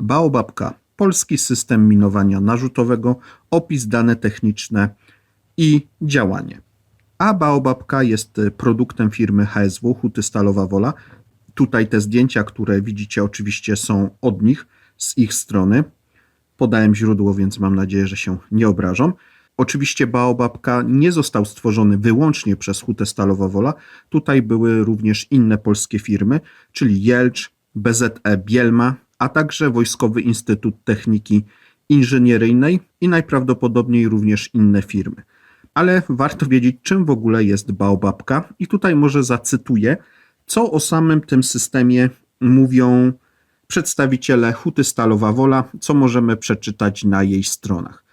Baobabka, polski system minowania narzutowego, opis, dane techniczne i działanie. A Baobabka jest y, produktem firmy HSW, Huty Stalowa Wola. Tutaj te zdjęcia, które widzicie, oczywiście są od nich, z ich strony. Podałem źródło, więc mam nadzieję, że się nie obrażą. Oczywiście Baobabka nie został stworzony wyłącznie przez Hutę Stalowa Wola. Tutaj były również inne polskie firmy, czyli Jelcz, BZE Bielma, a także Wojskowy Instytut Techniki Inżynieryjnej i najprawdopodobniej również inne firmy. Ale warto wiedzieć, czym w ogóle jest Baobabka i tutaj może zacytuję, co o samym tym systemie mówią przedstawiciele Huty Stalowa Wola, co możemy przeczytać na jej stronach.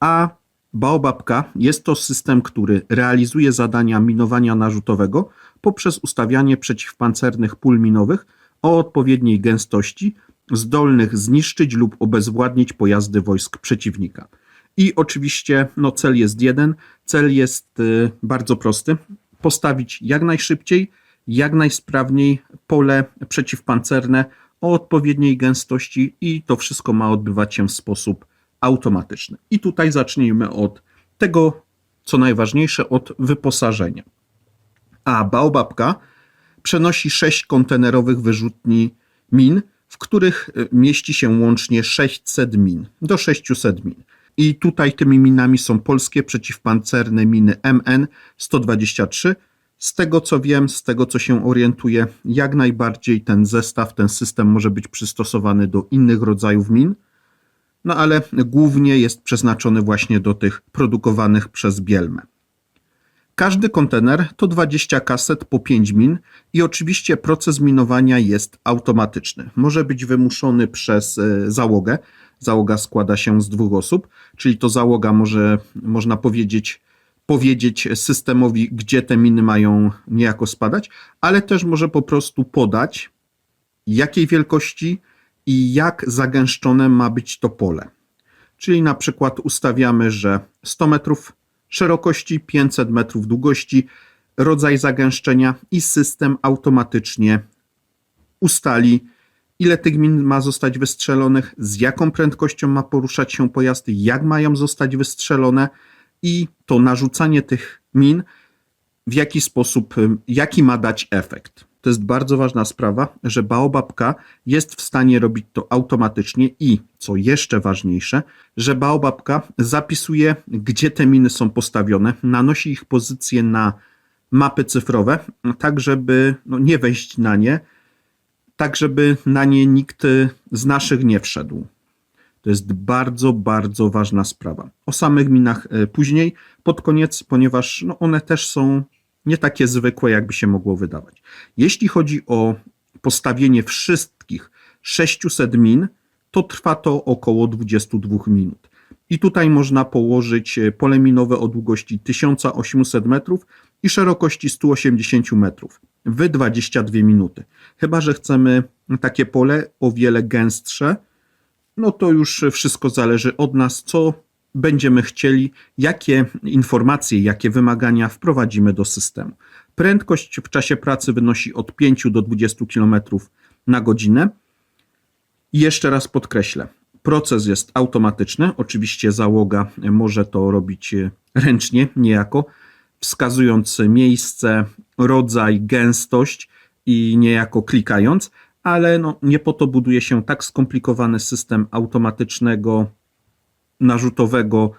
A Baobabka jest to system, który realizuje zadania minowania narzutowego poprzez ustawianie przeciwpancernych pól minowych o odpowiedniej gęstości, zdolnych zniszczyć lub obezwładnić pojazdy wojsk przeciwnika. I oczywiście no, cel jest jeden. Cel jest y, bardzo prosty: postawić jak najszybciej, jak najsprawniej pole przeciwpancerne o odpowiedniej gęstości, i to wszystko ma odbywać się w sposób automatyczny. I tutaj zacznijmy od tego, co najważniejsze, od wyposażenia. A Baobabka przenosi sześć kontenerowych wyrzutni min, w których y, mieści się łącznie 600 min, do 600 min. I tutaj tymi minami są polskie przeciwpancerne miny MN-123. Z tego co wiem, z tego co się orientuję, jak najbardziej ten zestaw, ten system może być przystosowany do innych rodzajów min. No ale głównie jest przeznaczony właśnie do tych produkowanych przez Bielmę. Każdy kontener to 20 kaset po 5 min i oczywiście proces minowania jest automatyczny. Może być wymuszony przez e, załogę. Załoga składa się z dwóch osób, czyli to załoga może, można powiedzieć, powiedzieć systemowi, gdzie te miny mają niejako spadać, ale też może po prostu podać, jakiej wielkości i jak zagęszczone ma być to pole. Czyli na przykład ustawiamy, że 100 metrów szerokości, 500 metrów długości, rodzaj zagęszczenia i system automatycznie ustali, ile tych min ma zostać wystrzelonych, z jaką prędkością ma poruszać się pojazd, jak mają zostać wystrzelone i to narzucanie tych min, w jaki sposób, jaki ma dać efekt. To jest bardzo ważna sprawa, że Baobabka jest w stanie robić to automatycznie i, co jeszcze ważniejsze, że Baobabka zapisuje, gdzie te miny są postawione, nanosi ich pozycje na mapy cyfrowe, tak żeby no, nie wejść na nie, tak żeby na nie nikt z naszych nie wszedł. To jest bardzo, bardzo ważna sprawa. O samych minach e, później, pod koniec, ponieważ no, one też są nie takie zwykłe, jakby się mogło wydawać. Jeśli chodzi o postawienie wszystkich 600 min, to trwa to około 22 minut. I tutaj można położyć e, pole minowe o długości 1800 metrów i szerokości 180 metrów w 22 minuty. Chyba, że chcemy takie pole o wiele gęstsze, no to już wszystko zależy od nas, co będziemy chcieli, jakie informacje, jakie wymagania wprowadzimy do systemu. Prędkość w czasie pracy wynosi od 5 do 20 km na godzinę. Jeszcze raz podkreślę, proces jest automatyczny. Oczywiście załoga może to robić ręcznie, niejako, wskazując miejsce, rodzaj, gęstość i niejako klikając, ale no, nie po to buduje się tak skomplikowany system automatycznego narzutowego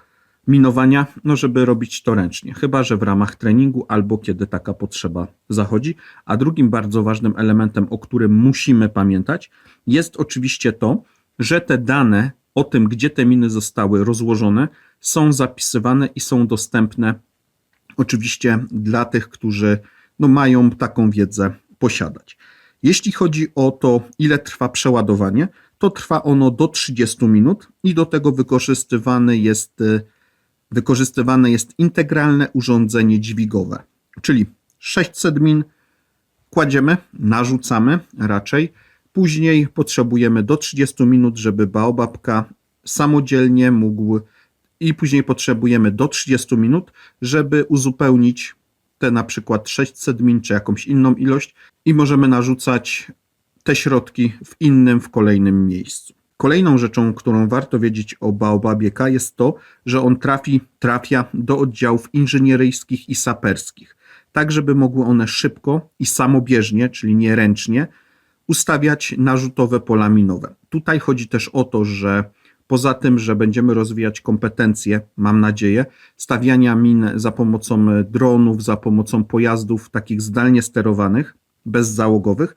minowania, no żeby robić to ręcznie, chyba że w ramach treningu albo kiedy taka potrzeba zachodzi. A drugim bardzo ważnym elementem, o którym musimy pamiętać, jest oczywiście to, że te dane o tym, gdzie te miny zostały rozłożone, są zapisywane i są dostępne oczywiście dla tych, którzy no, mają taką wiedzę posiadać. Jeśli chodzi o to, ile trwa przeładowanie, to trwa ono do 30 minut i do tego wykorzystywane jest, y, wykorzystywane jest integralne urządzenie dźwigowe, czyli 600 min kładziemy, narzucamy raczej. Później potrzebujemy do 30 minut, żeby baobabka samodzielnie mógł i później potrzebujemy do 30 minut, żeby uzupełnić te na przykład 600 min czy jakąś inną ilość i możemy narzucać te środki w innym, w kolejnym miejscu. Kolejną rzeczą, którą warto wiedzieć o Baobabie K jest to, że on trafi, trafia do oddziałów inżynieryjskich i saperskich, tak żeby mogły one szybko i samobieżnie, czyli nie ręcznie, ustawiać narzutowe pola minowe. Tutaj chodzi też o to, że poza tym, że będziemy rozwijać kompetencje, mam nadzieję, stawiania min za pomocą dronów, za pomocą pojazdów takich zdalnie sterowanych, bezzałogowych,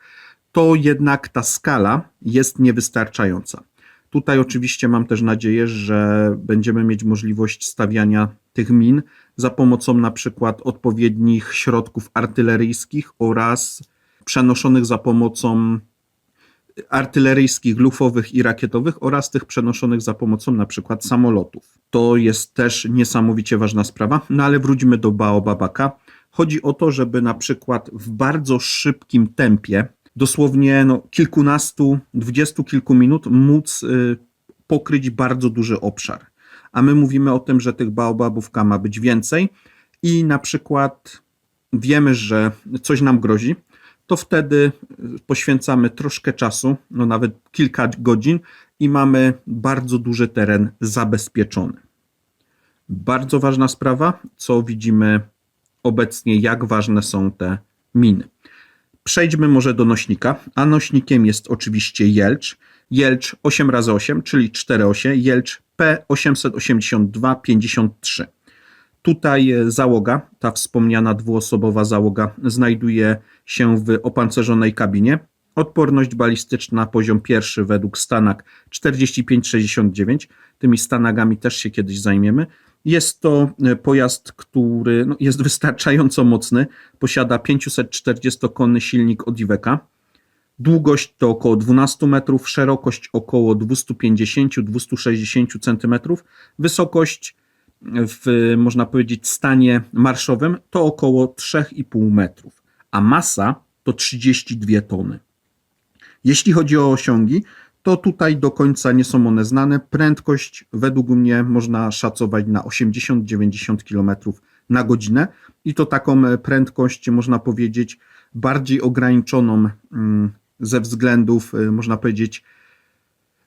to jednak ta skala jest niewystarczająca. Tutaj oczywiście mam też nadzieję, że będziemy mieć możliwość stawiania tych min za pomocą na przykład odpowiednich środków artyleryjskich oraz przenoszonych za pomocą artyleryjskich, lufowych i rakietowych oraz tych przenoszonych za pomocą na przykład samolotów. To jest też niesamowicie ważna sprawa, no ale wróćmy do Baobabaka. Chodzi o to, żeby na przykład w bardzo szybkim tempie, dosłownie no, kilkunastu, dwudziestu kilku minut, móc y, pokryć bardzo duży obszar. A my mówimy o tym, że tych baobabów ma być więcej i na przykład wiemy, że coś nam grozi, to wtedy poświęcamy troszkę czasu, no nawet kilka godzin i mamy bardzo duży teren zabezpieczony. Bardzo ważna sprawa, co widzimy obecnie, jak ważne są te miny. Przejdźmy może do nośnika, a nośnikiem jest oczywiście Jelcz. Jelcz 8x8, czyli 4 osie, Jelcz P882-53. Tutaj załoga, ta wspomniana dwuosobowa załoga, znajduje się w opancerzonej kabinie. Odporność balistyczna, poziom pierwszy według Stanak 4569. Tymi Stanagami też się kiedyś zajmiemy. Jest to pojazd, który no, jest wystarczająco mocny. Posiada 540-konny silnik od Iveca. Długość to około 12 metrów, szerokość około 250-260 cm, wysokość w, można powiedzieć, stanie marszowym to około 3,5 metrów, a masa to 32 tony. Jeśli chodzi o osiągi, to tutaj do końca nie są one znane. Prędkość według mnie można szacować na 80-90 km na godzinę i to taką prędkość można powiedzieć bardziej ograniczoną mm, ze względów, y, można powiedzieć,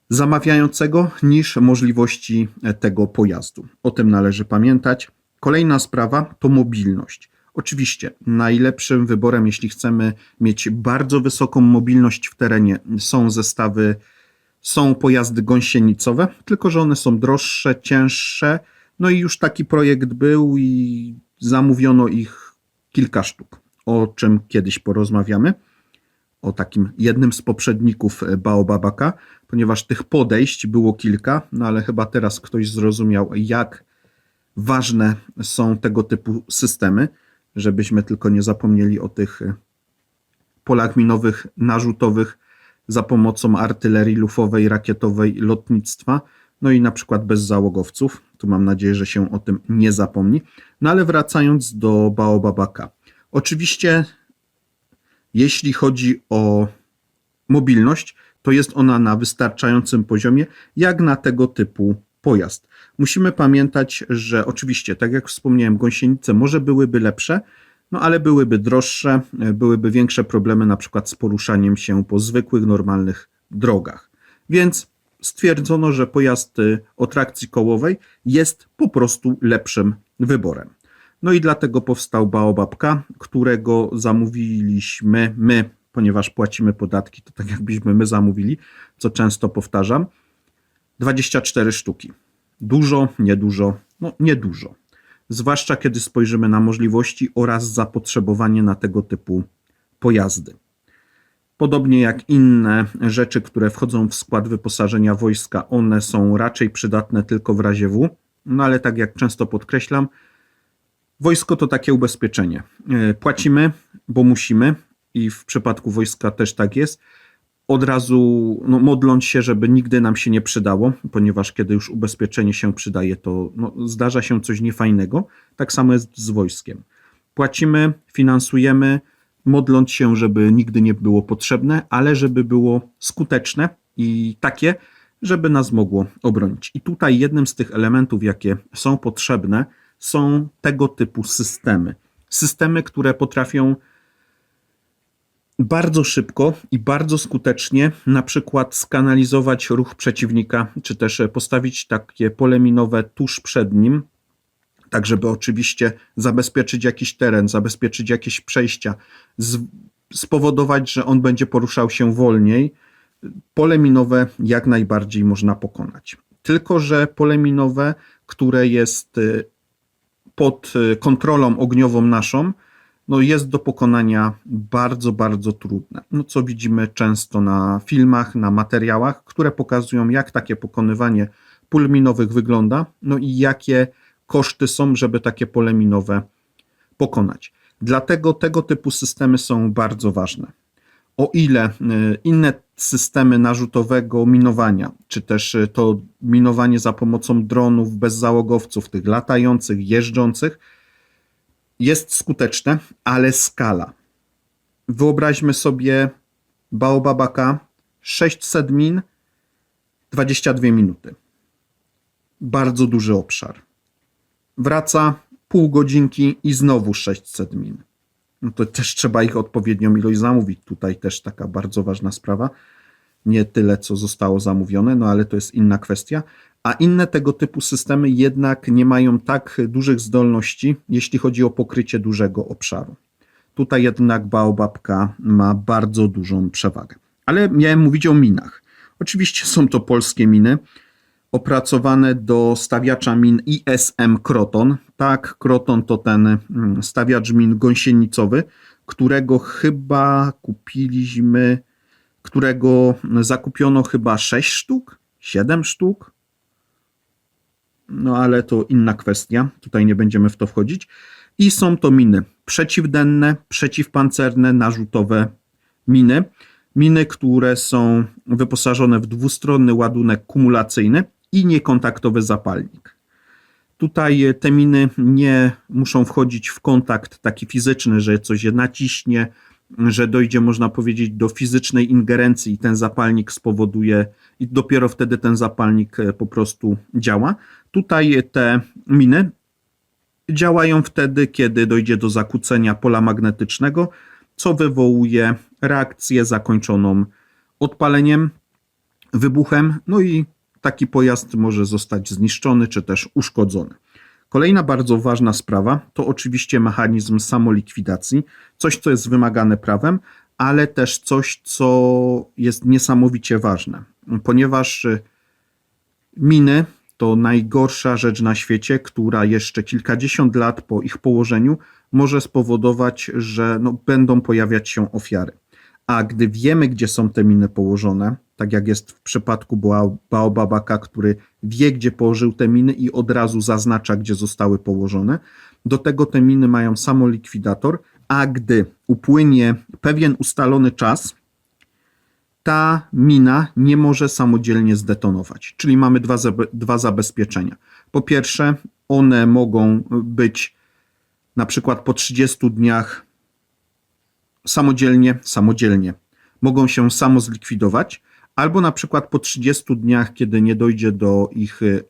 zamawiającego niż możliwości tego pojazdu. O tym należy pamiętać. Kolejna sprawa to mobilność. Oczywiście najlepszym wyborem, jeśli chcemy mieć bardzo wysoką mobilność w terenie, są zestawy, są pojazdy gąsienicowe, tylko że one są droższe, cięższe. No i już taki projekt był i zamówiono ich kilka sztuk, o czym kiedyś porozmawiamy o takim jednym z poprzedników Baobabaka, ponieważ tych podejść było kilka, no ale chyba teraz ktoś zrozumiał, jak ważne są tego typu systemy, żebyśmy tylko nie zapomnieli o tych polach minowych, narzutowych za pomocą artylerii lufowej, rakietowej, lotnictwa, no i na przykład bez załogowców. Tu mam nadzieję, że się o tym nie zapomni. No ale wracając do Baobabaka. Oczywiście jeśli chodzi o mobilność, to jest ona na wystarczającym poziomie, jak na tego typu pojazd. Musimy pamiętać, że oczywiście, tak jak wspomniałem, gąsienice może byłyby lepsze, no ale byłyby droższe, byłyby większe problemy na przykład z poruszaniem się po zwykłych, normalnych drogach. Więc stwierdzono, że pojazd o trakcji kołowej jest po prostu lepszym wyborem. No i dlatego powstał Baobabka, którego zamówiliśmy my, ponieważ płacimy podatki, to tak jakbyśmy my zamówili, co często powtarzam. 24 sztuki. Dużo, niedużo, no niedużo. Zwłaszcza kiedy spojrzymy na możliwości oraz zapotrzebowanie na tego typu pojazdy. Podobnie jak inne rzeczy, które wchodzą w skład wyposażenia wojska, one są raczej przydatne tylko w razie W, no ale tak jak często podkreślam, Wojsko to takie ubezpieczenie. E, płacimy, bo musimy, i w przypadku wojska też tak jest. Od razu no, modląc się, żeby nigdy nam się nie przydało, ponieważ kiedy już ubezpieczenie się przydaje, to no, zdarza się coś niefajnego. Tak samo jest z wojskiem. Płacimy, finansujemy, modląc się, żeby nigdy nie było potrzebne, ale żeby było skuteczne i takie, żeby nas mogło obronić. I tutaj jednym z tych elementów, jakie są potrzebne, są tego typu systemy. Systemy, które potrafią bardzo szybko i bardzo skutecznie na przykład skanalizować ruch przeciwnika, czy też postawić takie pole minowe tuż przed nim, tak żeby oczywiście zabezpieczyć jakiś teren, zabezpieczyć jakieś przejścia, spowodować, że on będzie poruszał się wolniej. Pole minowe jak najbardziej można pokonać. Tylko, że pole minowe, które jest y, pod y, kontrolą ogniową naszą, no jest do pokonania bardzo, bardzo trudne. No co widzimy często na filmach, na materiałach, które pokazują, jak takie pokonywanie pól minowych wygląda, no i jakie koszty są, żeby takie pole minowe pokonać. Dlatego tego typu systemy są bardzo ważne. O ile y, inne systemy narzutowego minowania, czy też y, to minowanie za pomocą dronów bezzałogowców, tych latających, jeżdżących, jest skuteczne, ale skala. Wyobraźmy sobie Baobabaka 600 min, 22 minuty. Bardzo duży obszar. Wraca pół godzinki i znowu 600 min. No to też trzeba ich odpowiednią ilość zamówić. Tutaj też taka bardzo ważna sprawa. Nie tyle, co zostało zamówione, no ale to jest inna kwestia. A inne tego typu systemy jednak nie mają tak dużych zdolności, jeśli chodzi o pokrycie dużego obszaru. Tutaj jednak Baobabka ma bardzo dużą przewagę. Ale miałem mówić o minach. Oczywiście są to polskie miny opracowane do stawiacza min ISM Kroton. Tak, Kroton to ten mm, stawiacz min gąsienicowy, którego chyba kupiliśmy, którego zakupiono chyba 6 sztuk, 7 sztuk. No ale to inna kwestia, tutaj nie będziemy w to wchodzić. I są to miny przeciwdenne, przeciwpancerne, narzutowe miny. Miny, które są wyposażone w dwustronny ładunek kumulacyjny i niekontaktowy zapalnik. Tutaj te miny nie muszą wchodzić w kontakt taki fizyczny, że coś je naciśnie, że dojdzie, można powiedzieć, do fizycznej ingerencji i ten zapalnik spowoduje, i dopiero wtedy ten zapalnik e, po prostu działa. Tutaj te miny działają wtedy, kiedy dojdzie do zakłócenia pola magnetycznego, co wywołuje reakcję zakończoną odpaleniem, wybuchem, no i taki pojazd może zostać zniszczony czy też uszkodzony. Kolejna bardzo ważna sprawa to oczywiście mechanizm samolikwidacji, coś co jest wymagane prawem, ale też coś co jest niesamowicie ważne, ponieważ y, miny to najgorsza rzecz na świecie, która jeszcze kilkadziesiąt lat po ich położeniu może spowodować, że no, będą pojawiać się ofiary. A gdy wiemy, gdzie są te miny położone, tak jak jest w przypadku Baobabaka, który wie, gdzie położył te miny i od razu zaznacza, gdzie zostały położone, do tego te miny mają samolikwidator, a gdy upłynie pewien ustalony czas, ta mina nie może samodzielnie zdetonować. Czyli mamy dwa, dwa zabezpieczenia. Po pierwsze, one mogą być na przykład po 30 dniach samodzielnie, samodzielnie mogą się samo zlikwidować, albo na przykład po 30 dniach, kiedy nie dojdzie do ich y,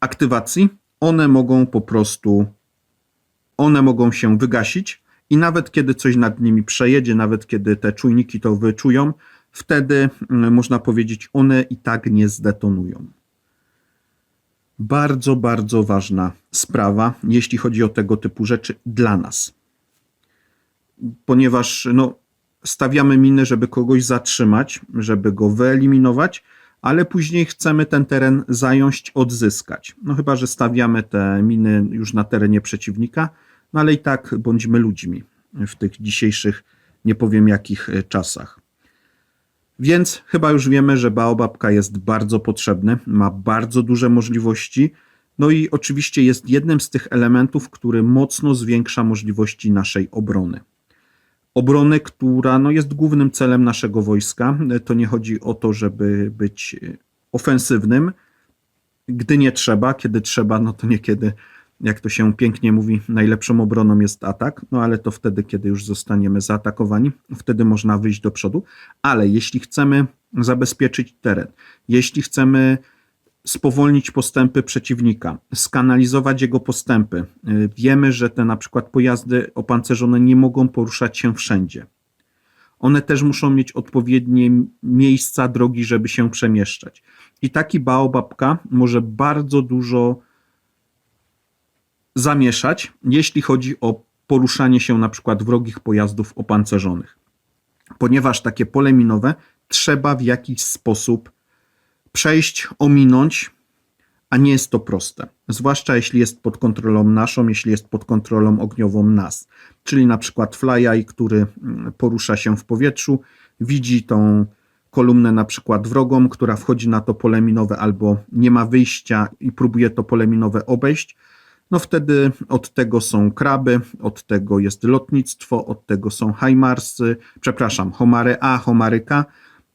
aktywacji, one mogą po prostu one mogą się wygasić i nawet kiedy coś nad nimi przejedzie, nawet kiedy te czujniki to wyczują, wtedy mm, można powiedzieć, one i tak nie zdetonują. Bardzo, bardzo ważna sprawa, jeśli chodzi o tego typu rzeczy dla nas. Ponieważ no, stawiamy miny, żeby kogoś zatrzymać, żeby go wyeliminować, ale później chcemy ten teren zająć, odzyskać. No chyba, że stawiamy te miny już na terenie przeciwnika, no ale i tak bądźmy ludźmi w tych dzisiejszych, nie powiem jakich e, czasach. Więc chyba już wiemy, że Baobabka jest bardzo potrzebny, ma bardzo duże możliwości, no i oczywiście jest jednym z tych elementów, który mocno zwiększa możliwości naszej obrony obrony, która no, jest głównym celem naszego wojska. To nie chodzi o to, żeby być ofensywnym, gdy nie trzeba, kiedy trzeba, no to niekiedy, jak to się pięknie mówi, najlepszą obroną jest atak, no ale to wtedy, kiedy już zostaniemy zaatakowani, wtedy można wyjść do przodu. Ale jeśli chcemy zabezpieczyć teren, jeśli chcemy spowolnić postępy przeciwnika, skanalizować jego postępy. Y, wiemy, że te na przykład pojazdy opancerzone nie mogą poruszać się wszędzie. one też muszą mieć odpowiednie miejsca, drogi, żeby się przemieszczać. I taki baobabka może bardzo dużo zamieszać, jeśli chodzi o poruszanie się na przykład wrogich pojazdów opancerzonych. Ponieważ takie pole minowe trzeba w jakiś sposób przejść, ominąć, a nie jest to proste. Zwłaszcza jeśli jest pod kontrolą naszą, jeśli jest pod kontrolą ogniową nas. Czyli na przykład flyeye, który mm, porusza się w powietrzu, widzi tą kolumnę na przykład wrogą, która wchodzi na to pole minowe albo nie ma wyjścia i próbuje to pole minowe obejść, no wtedy od tego są kraby, od tego jest lotnictwo, od tego są Heimarsy, przepraszam, Homary A, Homary K,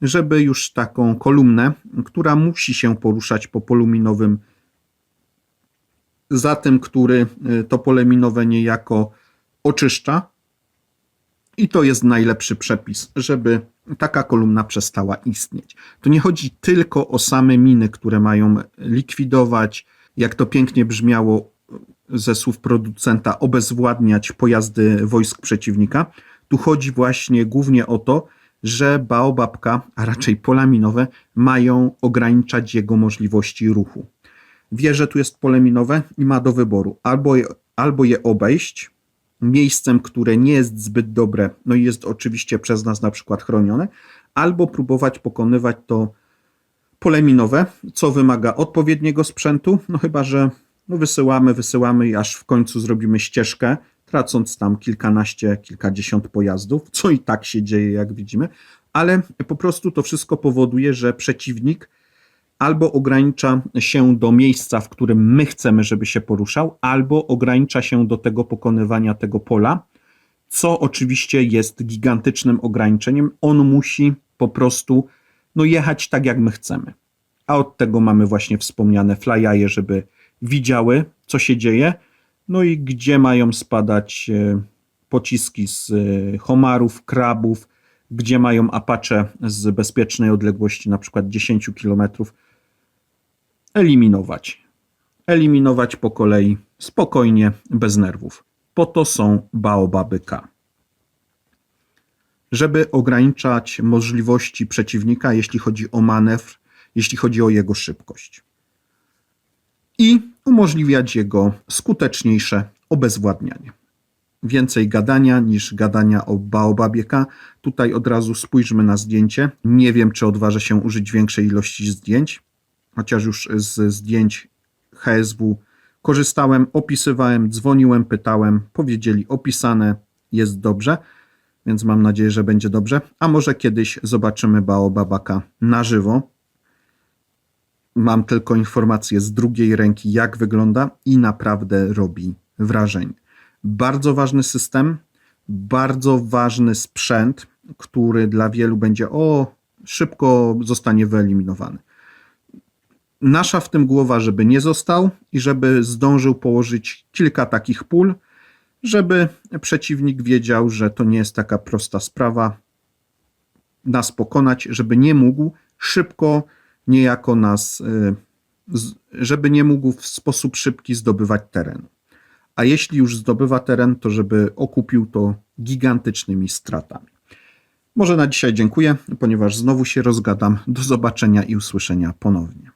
żeby już taką kolumnę, która musi się poruszać po polu minowym, za tym, który y, to pole minowe niejako oczyszcza. I to jest najlepszy przepis, żeby taka kolumna przestała istnieć. To nie chodzi tylko o same miny, które mają likwidować, jak to pięknie brzmiało ze słów producenta, obezwładniać pojazdy wojsk przeciwnika. Tu chodzi właśnie głównie o to, że baobabka, a raczej pola minowe, mają ograniczać jego możliwości ruchu. Wie, że tu jest pole minowe i ma do wyboru albo je, albo je obejść miejscem, które nie jest zbyt dobre, no i jest oczywiście przez nas na przykład chronione, albo próbować pokonywać to pole minowe, co wymaga odpowiedniego sprzętu, no chyba, że no wysyłamy, wysyłamy i aż w końcu zrobimy ścieżkę, tracąc tam kilkanaście, kilkadziesiąt pojazdów, co i tak się dzieje, jak widzimy, ale po prostu to wszystko powoduje, że przeciwnik albo ogranicza się do miejsca, w którym my chcemy, żeby się poruszał, albo ogranicza się do tego pokonywania tego pola, co oczywiście jest gigantycznym ograniczeniem. On musi po prostu no, jechać tak, jak my chcemy. A od tego mamy właśnie wspomniane flyaje, żeby widziały, co się dzieje, no i gdzie mają spadać e, pociski z e, homarów, krabów, gdzie mają apacze z bezpiecznej odległości, na przykład 10 km, eliminować. Eliminować po kolei, spokojnie, bez nerwów. Po to są baobaby K. Żeby ograniczać możliwości przeciwnika, jeśli chodzi o manewr, jeśli chodzi o jego szybkość. I umożliwiać jego skuteczniejsze obezwładnianie. Więcej gadania niż gadania o baobabie K. Tutaj od razu spójrzmy na zdjęcie. Nie wiem, czy odważę się użyć większej ilości zdjęć, chociaż już z zdjęć HSW korzystałem, opisywałem, dzwoniłem, pytałem, powiedzieli opisane, jest dobrze, więc mam nadzieję, że będzie dobrze. A może kiedyś zobaczymy baobabaka na żywo. Mam tylko informację z drugiej ręki, jak wygląda i naprawdę robi wrażenie. Bardzo ważny system, bardzo ważny sprzęt, który dla wielu będzie o szybko zostanie wyeliminowany. Nasza w tym głowa, żeby nie został i żeby zdążył położyć kilka takich pól, żeby przeciwnik wiedział, że to nie jest taka prosta sprawa nas pokonać, żeby nie mógł szybko niejako nas, y, żeby nie mógł w sposób szybki zdobywać teren. A jeśli już zdobywa teren, to żeby okupił to gigantycznymi stratami. Może na dzisiaj dziękuję, ponieważ znowu się rozgadam. Do zobaczenia i usłyszenia ponownie.